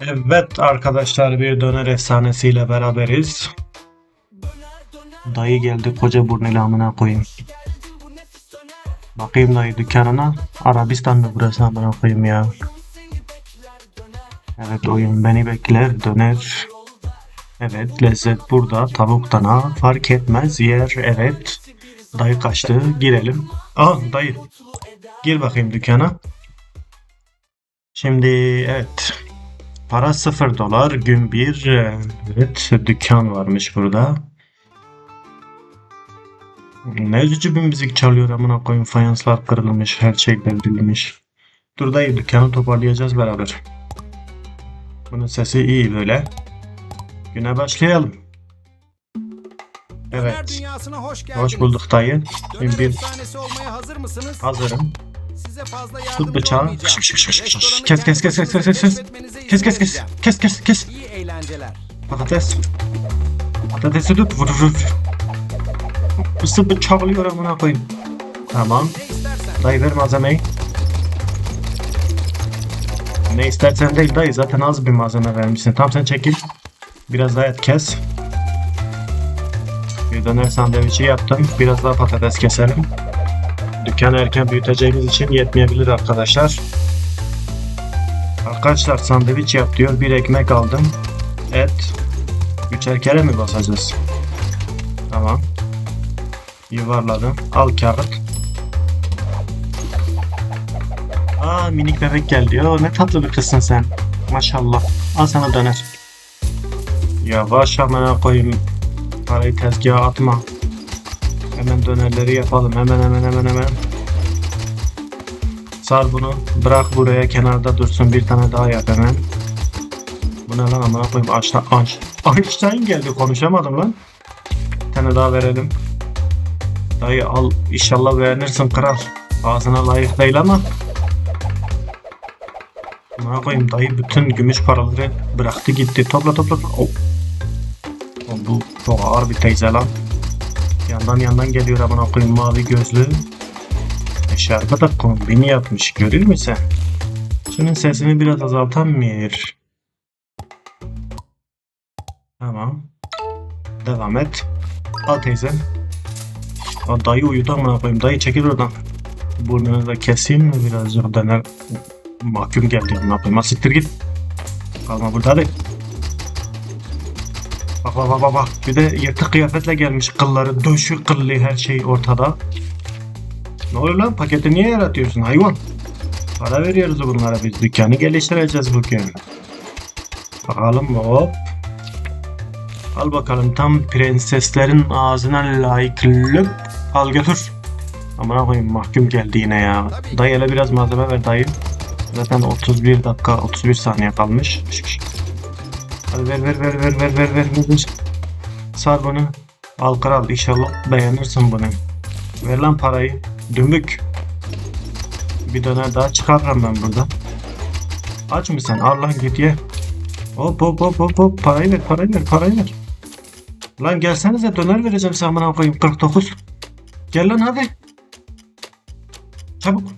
Evet arkadaşlar bir döner efsanesiyle beraberiz. Dayı geldi koca burnuyla amına koyayım. Bakayım dayı dükkanına. Arabistan mı burası amına koyayım ya. Evet oyun beni bekler döner. Evet lezzet burada tavuk dana fark etmez yer evet. Dayı kaçtı girelim. Aa dayı. Gir bakayım dükkana. Şimdi evet Para 0 dolar gün 1 evet dükkan varmış burada. Ne üzücü bir müzik çalıyor amına koyayım fayanslar kırılmış her şey devrilmiş. Dur dayı dükkanı toparlayacağız beraber. Bunun sesi iyi böyle. Güne başlayalım. Evet. hoş. Hoş bulduk dayı. Döner Bir efsanesi olmaya hazır mısınız? hazırım. Size fazla Tut bıçağı. Kes kes kes kes kes kes kes. Kes kes kes. Kes kes kes. İyi eğlenceler. Patates. Patatesi tut. Vur vur. Isı bıçaklıyor amına koyayım. Tamam. Dayı ver malzemeyi. Ne istersen değil dayı zaten az bir malzeme vermişsin. Tamam sen çekil. Biraz daha et kes. Bir döner sandviçi yaptım. Biraz daha patates keselim. Dükkanı erken büyüteceğimiz için yetmeyebilir arkadaşlar. Arkadaşlar sandviç yap diyor. Bir ekmek aldım. Et. Üçer kere mi basacağız? Tamam. Yuvarladım. Al kağıt. Aa minik bebek geldi. Oo, ne tatlı bir kızsın sen. Maşallah. Al sana döner. Yavaş amına koyayım. Parayı tezgaha atma. Hemen dönerleri yapalım. Hemen hemen hemen hemen. Sar bunu. Bırak buraya kenarda dursun. Bir tane daha yap hemen. Bu ne lan amına koyayım. Einstein, Einstein, Einstein geldi. Konuşamadım lan. Bir tane daha verelim. Dayı al. İnşallah beğenirsin kral. Ağzına layık değil ama ne koyayım dayı bütün gümüş paraları bıraktı gitti. Topla topla. topla. Oh, bu çok ağır bir teyze lan. Yandan yandan geliyor amına koyayım mavi gözlü. Eşarpı da kombini yapmış. Görür müsün? Şunun sesini biraz azaltan mı yer? Tamam. Devam et. Al teyzem. Aa, dayı uyudu amına koyayım. Dayı çekil oradan. Burnunu da keseyim mi birazcık döner mahkum geldi ne yapayım ha git kalma burada hadi bak bak bak bak bir de yırtık kıyafetle gelmiş kılları döşü kıllı her şey ortada. Ne oluyor lan? Paketi niye yaratıyorsun hayvan? Para veriyoruz bunlara biz dükkanı geliştireceğiz bugün bakalım hop. Al bakalım tam prenseslerin ağzına layık löp al götür. Amına koyayım mahkum geldi yine ya. Dayı hele biraz malzeme ver dayı. Zaten 31 dakika 31 saniye kalmış. Hadi ver ver ver ver ver ver ver ver. Sar bunu. Al kral inşallah beğenirsin bunu. Ver lan parayı. Dümbük. Bir döner daha çıkarırım ben burada. Aç mısın? Al lan git ye. Hop hop hop hop hop. Parayı ver parayı ver parayı ver. Lan gelsenize döner vereceğim sana amına koyayım 49. Gel lan hadi. Çabuk.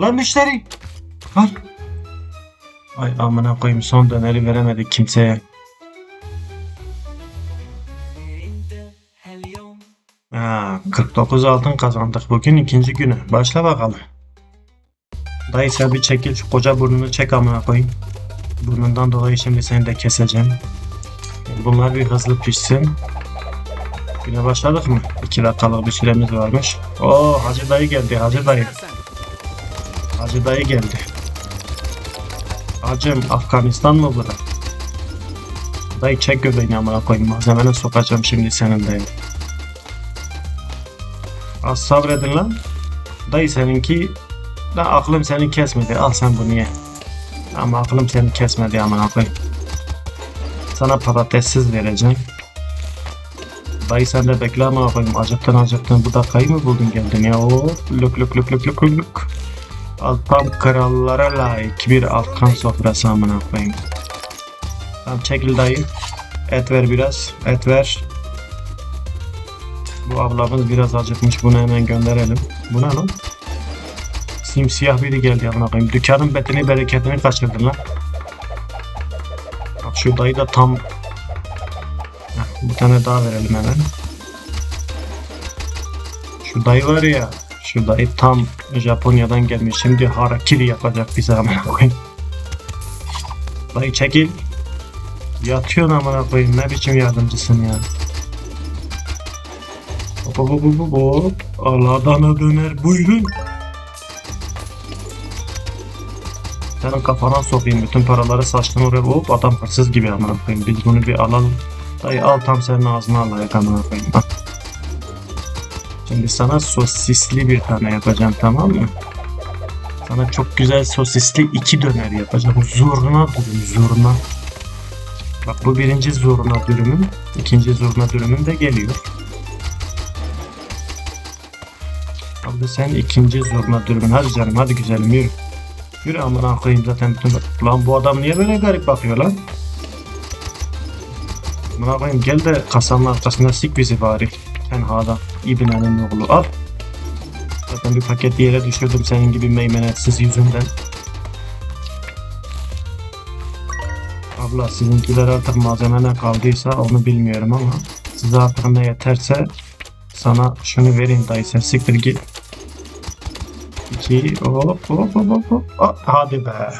Lan müşteri. Al. Ay amına koyayım son döneri veremedik kimseye. Ha, 49 altın kazandık bugün ikinci günü. Başla bakalım. Dayı sen bir çekil şu koca burnunu çek amına koyayım. Burnundan dolayı şimdi seni de keseceğim. Bunlar bir hızlı pişsin. Güne başladık mı? 2 dakikalık bir süremiz varmış. Oo Hacı dayı geldi Hacı dayı. Hacı dayı geldi. Hacım Afganistan mı bura? Dayı çek göbeğini amına koyayım. Malzemeni sokacağım şimdi senin dayı. Az sabredin lan. Dayı seninki da aklım seni kesmedi. Al sen bunu ye. Ama aklım seni kesmedi amına koyayım. Sana patatessiz vereceğim. Dayı sen de bekle amına koyayım. Acıktın acıktın. Bu dakikayı mı buldun geldin ya? Oo, lük lük lük lük lük lük. Al tam krallara layık bir Afgan sofrası amına koyayım. Tamam çekil dayı. Et ver biraz. Et ver. Bu ablamız biraz acıkmış. Bunu hemen gönderelim. Bu ne lan? Simsiyah biri geldi amına koyayım. Dükkanın betini bereketini kaçırdın lan. Şu dayı da tam Heh, bir tane daha verelim hemen. Şu dayı var ya şu dayı tam Japonya'dan gelmiş. Şimdi harakiri yapacak bize amına koyayım. Dayı çekil. Yatıyorsun amına koyayım. Ne biçim yardımcısın ya. Hop hop hop hop hop. Allah'dan döner. Buyurun. Senin kafana sokayım. Bütün paraları saçtın oraya. Hop adam hırsız gibi amına koyayım. Biz bunu bir alalım. Dayı al tam senin ağzına al ayak amına koyayım. Şimdi sana sosisli bir tane yapacağım tamam mı? Sana çok güzel sosisli iki döner yapacağım. Zurna dürüm zurna. Bak bu birinci zurna dürümün. ikinci zurna dürümün de geliyor. Abi sen ikinci zurna dürümün. Hadi canım hadi güzelim yürü. Yürü amına koyayım zaten bütün... Lan bu adam niye böyle garip bakıyor lan? Amına koyayım gel de kasanın arkasına sik bizi bari. Tenhada. İbnenin oğlu al. Zaten bir paket yere düşürdüm senin gibi meymenetsiz yüzünden. Abla sizinkiler artık malzeme ne kaldıysa onu bilmiyorum ama size artık ne yeterse sana şunu vereyim dayı sen siktir git. İki hop hop hop hop hop. Ah, hadi be.